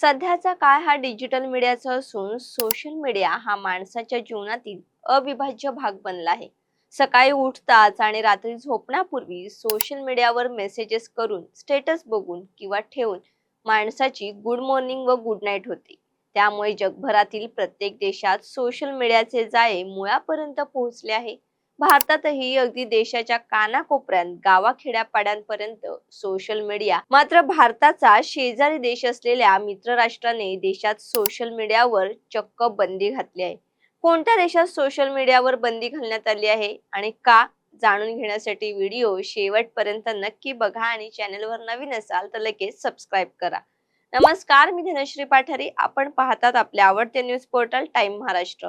सध्याचा काळ हा डिजिटल मीडियाचा असून सोशल मीडिया हा माणसाच्या जीवनातील अविभाज्य भाग बनला आहे. सकाळी उठताच आणि रात्री झोपण्यापूर्वी सोशल मीडियावर मेसेजेस करून स्टेटस बघून किंवा ठेवून माणसाची गुड मॉर्निंग व गुड नाईट होते. त्यामुळे जगभरातील प्रत्येक देशात सोशल मीडियाचे जाळे मुळापर्यंत पोहोचले आहे. भारतातही अगदी देशाच्या कानाकोपऱ्यात गावाखेड्यापाड्यांपर्यंत सोशल मीडिया मात्र भारताचा शेजारी देश असलेल्या मित्र राष्ट्राने देशात सोशल मीडियावर चक्क बंदी घातली आहे. कोणत्या देशात सोशल मीडियावर बंदी घालण्यात आली आहे आणि का? जाणून घेण्यासाठी व्हिडिओ शेवटपर्यंत नक्की बघा आणि चॅनलवर नवीन असाल तर लगेच सबस्क्राईब करा. नमस्कार मी धनश्री पाठारी. आपण पाहतात आपले आवडते न्यूज पोर्टल टाइम महाराष्ट्र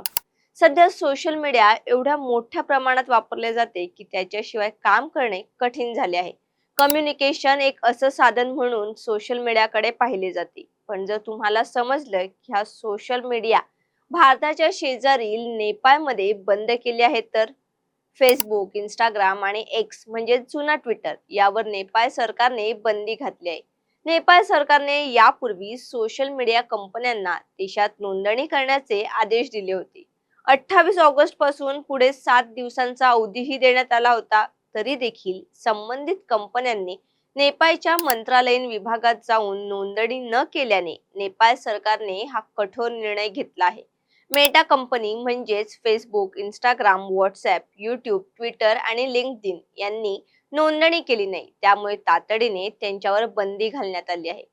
सध्या सोशल मीडिया एवढ्या मोठ्या प्रमाणात वापरले जाते की त्याच्याशिवाय काम करणे कठीण झाले आहे. कम्युनिकेशन एक असं साधन म्हणून सोशल मीडियाकडे पाहिले जाते. पण जर तुम्हाला समजलं की हा सोशल मीडिया भारताच्या शेजारील नेपाळमध्ये बंद केले आहेत तर? फेसबुक इंस्टाग्राम आणि एक्स म्हणजे जुना ट्विटर यावर नेपाळ सरकारने बंदी घातली आहे. नेपाळ सरकारने यापूर्वी सोशल मीडिया कंपन्यांना देशात नोंदणी करण्याचे आदेश दिले होते. अठ्ठावीस ऑगस्टपासून पुढे सात दिवसांचा अवधीही देण्यात आला होता तरी देखील संबंधित कंपन्यांनी नेपाळच्या मंत्रालयीन विभागात जाऊन नोंदणी न केल्याने नेपाळ सरकारने हा कठोर निर्णय घेतला आहे. मेटा कंपनी म्हणजेच Facebook Instagram WhatsApp YouTube Twitter आणि लिंक्डइन यांनी नोंदणी केली नाही त्यामुळे तातडीने त्यांच्यावर बंदी घालण्यात आली आहे.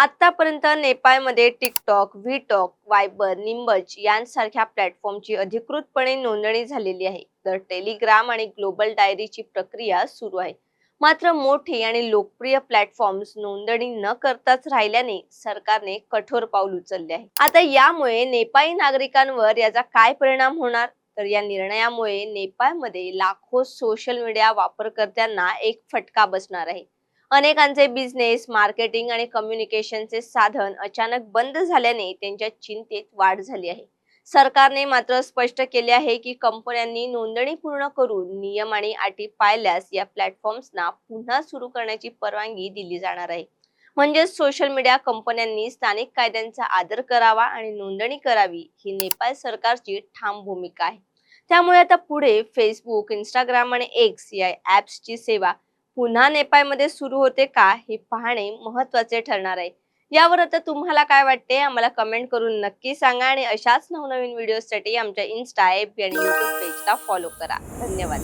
आतापर्यंत नेपाळमध्ये टिकटॉक व्हीटॉक वायबर निंबच यांसारख्या प्लॅटफॉर्मची अधिकृतपणे नोंदणी झालेली आहे. तर टेलिग्राम आणि ग्लोबल डायरीची प्रक्रिया सुरू आहे. मात्र मोठे आणि लोकप्रिय प्लॅटफॉर्म्स नोंदणी न करताच राहिल्याने सरकारने कठोर पाऊल उचलले आहे. आता यामुळे नेपाळी नागरिकांवर याचा काय परिणाम होणार? तर या निर्णयामुळे नेपाळमध्ये लाखो सोशल मीडिया वापरकर्त्यांना एक फटका बसणार आहे. अनेकांचे बिझनेस मार्केटिंग आणि कम्युनिकेशनचे साधन अचानक बंद झाल्याने त्यांच्या चिंतेत वाढ झाली आहे. सरकारने मात्र स्पष्ट केले आहे की कंपन्यांनी नोंदणी पूर्ण करून नियम आणि अटी पाळल्यास या प्लॅटफॉर्म्सना पुन्हा सुरू करण्याची परवानगी दिली जाणार आहे. म्हणजेच सोशल मीडिया कंपन्यांनी स्थानिक कायद्यांचा आदर करावा आणि नोंदणी करावी ही नेपाळ सरकारची ठाम भूमिका आहे. त्यामुळे आता पुढे फेसबुक इंस्टाग्राम आणि एक्स या ऍप्सची सेवा पुन्हा नेपाळमध्ये सुरू होते का हे पाहणे महत्त्वाचे ठरणार आहे. यावर आता तुम्हाला काय वाटते आम्हाला कमेंट करून नक्की सांगा आणि अशाच नवनवीन व्हिडिओसाठी आमच्या इन्स्टा ॲप आणि युट्यूब पेजला फॉलो करा. धन्यवाद.